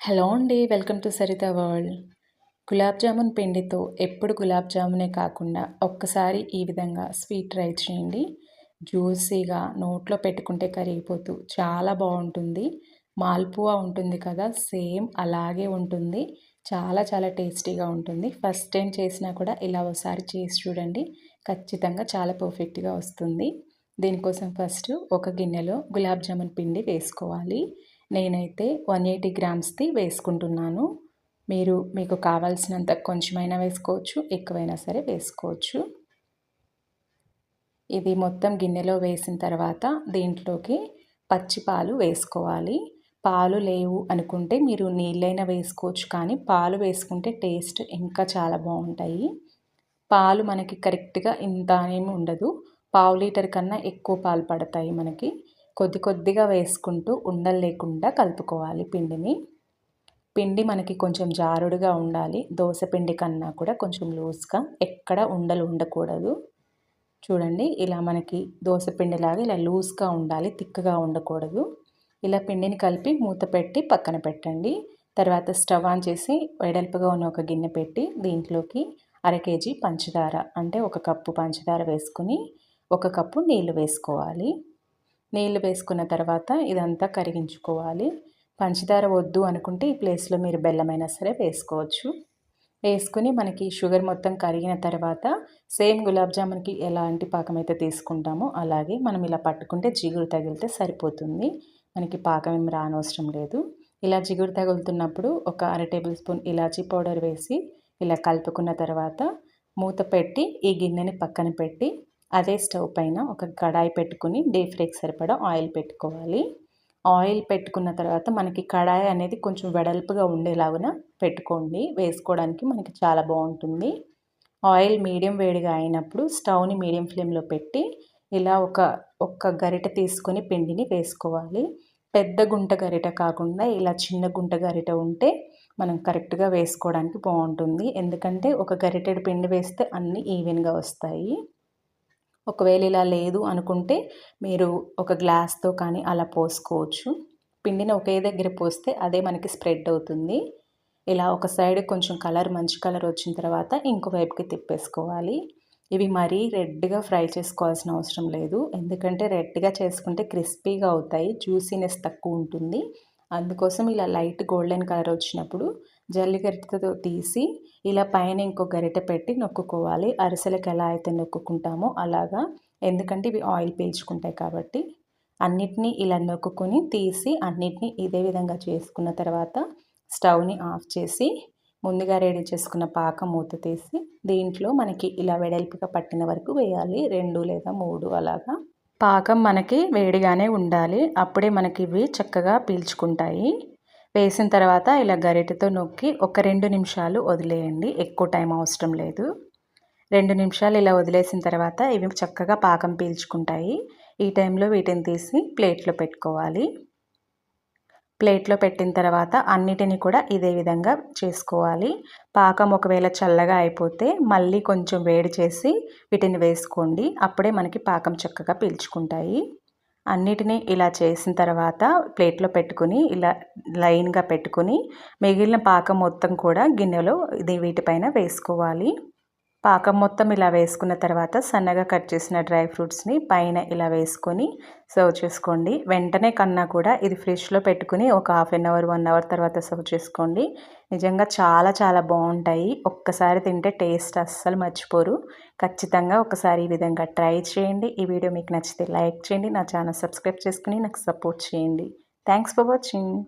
Hello అండి welcome to Saritha world. Gulab jamun పిండితో ఎప్పుడు గులాబ్ జామునే కాకుండా ఒక్కసారి ఈ విధంగా స్వీట్ ట్రై చేయండి. జ్యూసీగా నోట్లో పెట్టుకుంటే కరిగిపోతూ చాలా బాగుంటుంది. మాల్పువా ఉంటుంది కదా సేమ్ అలాగే ఉంటుంది. చాలా చాలా టేస్టీగా ఉంటుంది. ఫస్ట్ టైం చేసినా కూడా ఇలా ఒకసారి చేసి చూడండి ఖచ్చితంగా చాలా పర్ఫెక్ట్గా వస్తుంది. దీనికోసం ఫస్ట్ ఒక గిన్నెలో గులాబ్ జామున్ పిండి వేసుకోవాలి. నేనైతే వన్ ఎయిటీ గ్రామ్స్ది వేసుకుంటున్నాను. మీరు మీకు కావాల్సినంత కొంచెమైనా వేసుకోవచ్చు ఎక్కువైనా సరే వేసుకోవచ్చు. ఇది మొత్తం గిన్నెలో వేసిన తర్వాత దీంట్లోకి పచ్చి పాలు వేసుకోవాలి. పాలు లేవు అనుకుంటే మీరు నీళ్ళైనా వేసుకోవచ్చు కానీ పాలు వేసుకుంటే టేస్ట్ ఇంకా చాలా బాగుంటాయి. పాలు మనకి కరెక్ట్గా ఇంత ఉండదు. పావు లీటర్ కన్నా ఎక్కువ పాలు పడతాయి మనకి. కొద్ది కొద్దిగా వేసుకుంటూ ఉండలు లేకుండా కలుపుకోవాలి పిండిని. పిండి మనకి కొంచెం జారుడుగా ఉండాలి. దోశ పిండి కన్నా కూడా కొంచెం లూజ్గా. ఎక్కడ ఉండలు ఉండకూడదు. చూడండి ఇలా మనకి దోశ పిండిలాగా ఇలా లూజ్గా ఉండాలి తిక్కగా ఉండకూడదు. ఇలా పిండిని కలిపి మూత పెట్టి పక్కన పెట్టండి. తర్వాత స్టవ్ ఆన్ చేసి వెడల్పుగా ఉన్న ఒక గిన్నె పెట్టి దీంట్లోకి అర కేజీ పంచదార అంటే ఒక కప్పు పంచదార వేసుకుని ఒక కప్పు నీళ్ళు వేసుకోవాలి. నీళ్ళు వేసుకున్న తర్వాత ఇదంతా కరిగించుకోవాలి. పంచదార వద్దు అనుకుంటే ఈ ప్లేస్లో మీరు బెల్లమైనా సరే వేసుకోవచ్చు. వేసుకుని మనకి షుగర్ మొత్తం కరిగిన తర్వాత సేమ్ గులాబ్ జామున్కి ఎలాంటి పాకం అయితే తీసుకుంటామో అలాగే మనం ఇలా పట్టుకుంటే జిగురు తగిలితే సరిపోతుంది. మనకి పాకం ఏం రానవసరం లేదు. ఇలా జిగురు తగులుతున్నప్పుడు ఒక అర టేబుల్ స్పూన్ ఇలాచీ పౌడర్ వేసి ఇలా కలుపుకున్న తర్వాత మూత పెట్టి ఈ గిన్నెని పక్కన పెట్టి అదే స్టవ్ పైన ఒక కడాయి పెట్టుకుని డీప్ ఫ్రైకి సరిపడా ఆయిల్ పెట్టుకోవాలి. ఆయిల్ పెట్టుకున్న తర్వాత మనకి కడాయి అనేది కొంచెం వెడల్పుగా ఉండేలాగా పెట్టుకోండి. వేసుకోవడానికి మనకి చాలా బాగుంటుంది. ఆయిల్ మీడియం వేడిగా అయినప్పుడు స్టవ్ని మీడియం ఫ్లేమ్లో పెట్టి ఇలా ఒక ఒక్క గరిట తీసుకొని పిండిని వేసుకోవాలి. పెద్ద గుంట గరిట కాకుండా ఇలా చిన్న గుంట గరిట ఉంటే మనం కరెక్ట్గా వేసుకోవడానికి బాగుంటుంది. ఎందుకంటే ఒక గరిటెడు పిండి వేస్తే అన్నీ ఈవెన్గా వస్తాయి. ఒకవేళ ఇలా లేదు అనుకుంటే మీరు ఒక గ్లాస్తో కానీ అలా పోసుకోవచ్చు. పిండిని ఒకే దగ్గర పోస్తే అదే మనకి స్ప్రెడ్ అవుతుంది. ఇలా ఒక సైడ్ కొంచెం కలర్ మంచి కలర్ వచ్చిన తర్వాత ఇంకో వైపుకి తిప్పేసుకోవాలి. ఇవి మరీ రెడ్గా ఫ్రై చేసుకోవాల్సిన అవసరం లేదు. ఎందుకంటే రెడ్గా చేసుకుంటే క్రిస్పీగా అవుతాయి జ్యూసీనెస్ తక్కువ ఉంటుంది. అందుకోసం ఇలా లైట్ గోల్డెన్ కలర్ వచ్చినప్పుడు జల్లిగరిటతో తీసి ఇలా పైన ఇంకో గరిటె పెట్టి నొక్కుకోవాలి. అరిసెలకు ఎలా అయితే నొక్కుకుంటామో అలాగా. ఎందుకంటే ఇవి ఆయిల్ పీల్చుకుంటాయి కాబట్టి. అన్నిటినీ ఇలా నొక్కుని తీసి అన్నిటినీ ఇదే విధంగా చేసుకున్న తర్వాత స్టవ్ని ఆఫ్ చేసి ముందుగా రెడీ చేసుకున్న పాక మూత తీసి దీంట్లో మనకి ఇలా వెడల్పుగా పట్టిన వరకు వేయాలి. రెండు లేదా మూడు అలాగా. పాకం మనకి వేడిగానే ఉండాలి. అప్పుడే మనకి ఇవి చక్కగా పీల్చుకుంటాయి. వేసిన తర్వాత ఇలా గరిటెతో నొక్కి ఒక రెండు నిమిషాలు వదిలేయండి. ఎక్కువ టైం అవసరం లేదు. రెండు నిమిషాలు ఇలా వదిలేసిన తర్వాత ఇవి చక్కగా పాకం పీల్చుకుంటాయి. ఈ టైంలో వీటిని తీసి ప్లేట్లో పెట్టుకోవాలి. ప్లేట్లో పెట్టిన తర్వాత అన్నిటిని కూడా ఇదే విధంగా చేసుకోవాలి. పాకం ఒకవేళ చల్లగా అయిపోతే మళ్ళీ కొంచెం వేడి చేసి వీటిని వేసుకోండి. అప్పుడే మనకి పాకం చక్కగా పీల్చుకుంటాయి. అన్నిటినీ ఇలా చేసిన తర్వాత ప్లేట్లో పెట్టుకుని ఇలా లైన్గా పెట్టుకుని మిగిలిన పాకం మొత్తం కూడా గిన్నెలో ఇది వీటిపైన వేసుకోవాలి. పాకం మొత్తం ఇలా వేసుకున్న తర్వాత సన్నగా కట్ చేసిన డ్రై ఫ్రూట్స్ని పైన ఇలా వేసుకొని సర్వ్ చేసుకోండి. వెంటనే కన్నా కూడా ఇది ఫ్రిడ్జ్లో పెట్టుకుని ఒక half an hour one hour తర్వాత సర్వ్ చేసుకోండి. నిజంగా చాలా చాలా బాగుంటాయి. ఒక్కసారి తింటే టేస్ట్ అస్సలు మర్చిపోరు. ఖచ్చితంగా ఒకసారి ఈ విధంగా ట్రై చేయండి. ఈ వీడియో మీకు నచ్చితే లైక్ చేయండి. నా ఛానల్ సబ్స్క్రైబ్ చేసుకుని నాకు సపోర్ట్ చేయండి. Thanks for watching.